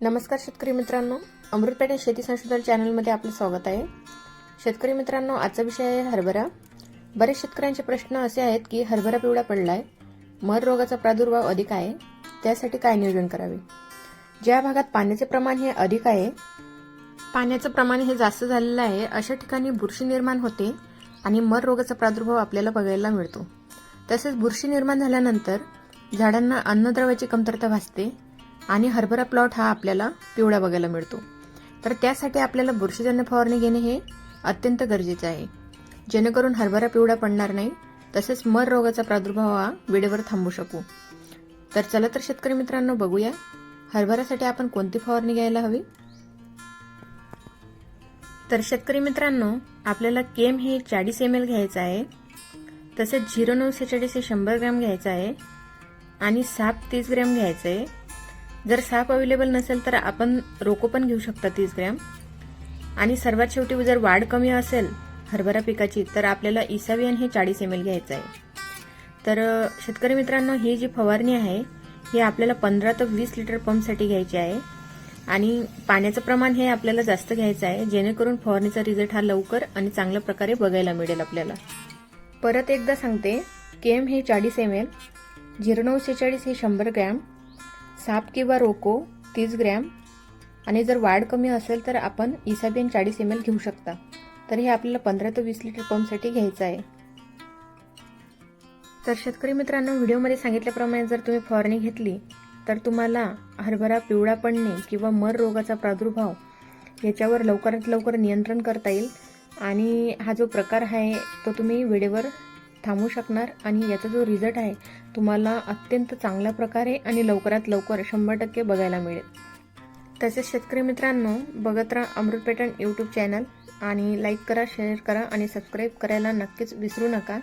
नमस्कार शेतकरी मित्रांनो. अमृतपेठा शेती संशोधन चॅनलमध्ये आपलं स्वागत आहे. शेतकरी मित्रांनो आजचा विषय आहे हरभरा. बरेच शेतकऱ्यांचे प्रश्न असे आहेत की हरभरा पिवळा पडलाय मर रोगाचा प्रादुर्भाव अधिक आहे त्यासाठी काय नियोजन करावे? ज्या भागात पाण्याचे प्रमाण हे अधिक आहे पाण्याचं प्रमाण हे जास्त झालेलं आहे अशा ठिकाणी बुरशी निर्माण होते आणि मर रोगाचा प्रादुर्भाव आपल्याला बघायला मिळतो. तसेच बुरशी निर्माण झाल्यानंतर झाडांना अन्नद्रव्याची कमतरता भासते आणि हरभरा प्लॉट हा आपल्याला पिवळा बघायला मिळतो. तर त्यासाठी आपल्याला बुरशीजन्य फवारणी घेणे हे अत्यंत गरजेचे आहे. जेणेकरून हरभरा पिवळा पडणार नाही तसेच मर रोगाचा प्रादुर्भाव हा वेळेवर थांबू शकू. तर चला तर शेतकरी मित्रांनो बघूया हरभऱ्यासाठी आपण कोणती फवारणी घ्यायला हवी? तर शेतकरी मित्रांनो आपल्याला केम हे चाळीस एम एल घ्यायचं आहे तसेच झिरो नऊ सेहेचाळीस हे शंभर ग्रॅम घ्यायचं आहे आणि साप तीस ग्रॅम घ्यायचं आहे जर साप अवेलेबल नसेल तर आपण रोको पण घेऊ शकता तीस ग्रॅम. आणि सर्वात शेवटी जर वाढ कमी असेल हरभरा पिकाची तर आपल्याला इसावियन हे चाळीस एम एल घ्यायचं आहे. तर शेतकरी मित्रांनो ही जी फवारणी आहे ही आपल्याला पंधरा ते वीस लिटर पंपसाठी घ्यायची आहे. आणि पाण्याचं प्रमाण हे आपल्याला जास्त घ्यायचं आहे जेणेकरून फवारणीचा रिझल्ट हा लवकर आणि चांगल्या प्रकारे बघायला मिळेल आपल्याला. परत एकदा सांगते केम हे चाळीस एम एल झिरो नऊ सेहेचाळीस हे शंभर ग्रॅम साप किंवा रोको तीस ग्रॅम. आणि जर वाढ कमी असेल तर आपण इसाबियन चाळीस एम एल घेऊ शकता. तर हे आपल्याला पंधरा ते वीस लिटर पंपसाठी घ्यायचं आहे. तर शेतकरी मित्रांनो व्हिडिओमध्ये सांगितल्याप्रमाणे जर तुम्ही फवारणी घेतली तर तुम्हाला हरभरा पिवळा पडणे किंवा मर रोगाचा प्रादुर्भाव याच्यावर लवकरात लवकर नियंत्रण करता येईल. आणि हा जो प्रकार आहे तो तुम्ही वेळेवर थांबू शकणार आणि याचा जो रिझल्ट आहे तुम्हाला अत्यंत चांगल्या प्रकारे आणि लवकरात लवकर शंभर टक्के बघायला मिळेल. तसेच शेतकरी मित्रांनो बघत राहा अमृत पॅटर्न यूट्यूब चॅनल आणि लाईक करा शेअर करा आणि सबस्क्राईब करायला नक्कीच विसरू नका.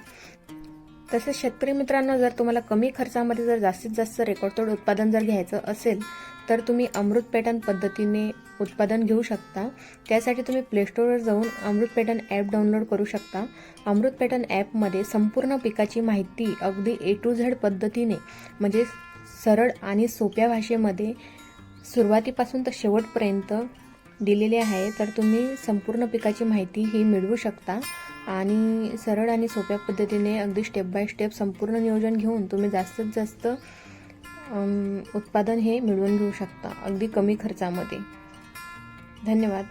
तसेच शेतकरी मित्रांनो जर तुम्हाला कमी खर्चामध्ये जर जास्तीत जास्त रेकॉर्डतोड उत्पादन जर घ्यायचं असेल तर तुम्ही अमृत पॅटर्न पद्धतीने उत्पादन घेऊ शकता. त्यासाठी तुम्ही प्लेस्टोरवर जाऊन अमृत पॅटर्न ॲप डाउनलोड करू शकता. अमृत पॅटर्न ॲपमध्ये संपूर्ण पिकाची माहिती अगदी ए टू झेड पद्धतीने म्हणजे सरळ आणि सोप्या भाषेमध्ये सुरुवातीपासून तर शेवटपर्यंत दिलेली आहे तर तुम्ही संपूर्ण पिकाची माहिती ही मिळवू शकता. आणि सरळ आणि सोप्या पद्धतीने अगदी स्टेप बाय स्टेप संपूर्ण नियोजन घेऊन तुम्ही जास्तीत जास्त उत्पादन हे मिळवून घेऊ शकता अगदी कमी खर्चामध्ये. धन्यवाद.